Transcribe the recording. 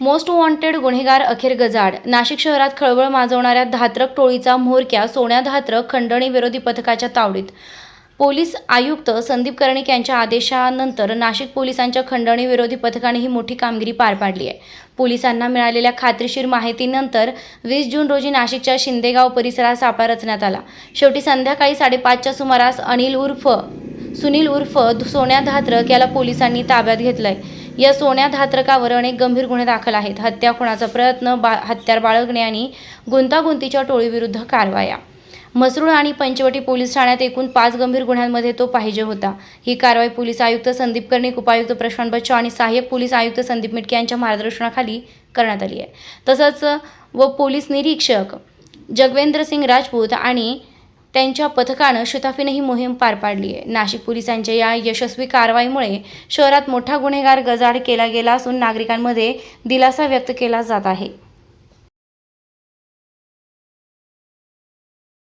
Most wanted गुन्हेगार अखेर गजाड नाशिक शहरात खळबळ माजवणाऱ्या धात्रक टोळीचा म्होरक्या सोन्या धात्रक खंडणी विरोधी पथकाच्या तावडीत. पोलीस आयुक्त संदीप कर्णिक यांच्या आदेशानंतर नाशिक पोलिसांच्या खंडणी विरोधी पथकाने ही मोठी कामगिरी पार पाडली आहे. पोलिसांना मिळालेल्या खात्रीशीर माहितीनंतर वीस जून रोजी नाशिकच्या शिंदेगाव परिसरात सापळा रचण्यात आला. शेवटी संध्याकाळी साडेपाचच्या सुमारास अनिल उर्फ सुनील उर्फ सोन्या धात्रक याला पोलिसांनी ताब्यात घेतलंय. या सोन्या धात्रकावर अनेक गंभीर गुन्हे दाखल आहेत. हत्या खुणाचा प्रयत्न बा हत्यार बाळगणे आणि गुंतागुंतीच्या टोळीविरुद्ध कारवाया. मसरूळ आणि पंचवटी पोलीस ठाण्यात एकूण पाच गंभीर गुन्ह्यांमध्ये तो पाहिजे होता. ही कारवाई पोलीस आयुक्त संदीप कर्णिक उपायुक्त प्रशांत बच्चू आणि सहाय्यक पोलीस आयुक्त संदीप मिटके यांच्या मार्गदर्शनाखाली करण्यात आली आहे. तसंच व पोलीस निरीक्षक जगवेंद्र सिंग राजपूत आणि त्यांच्या पथकानं शिताफीने ही मोहीम पार पाडली आहे. नाशिक पोलिसांच्या या यशस्वी कारवाईमुळे शहरात मोठा गुन्हेगार गजाड केला गेला असून नागरिकांमध्ये दिलासा व्यक्त केला जात आहे.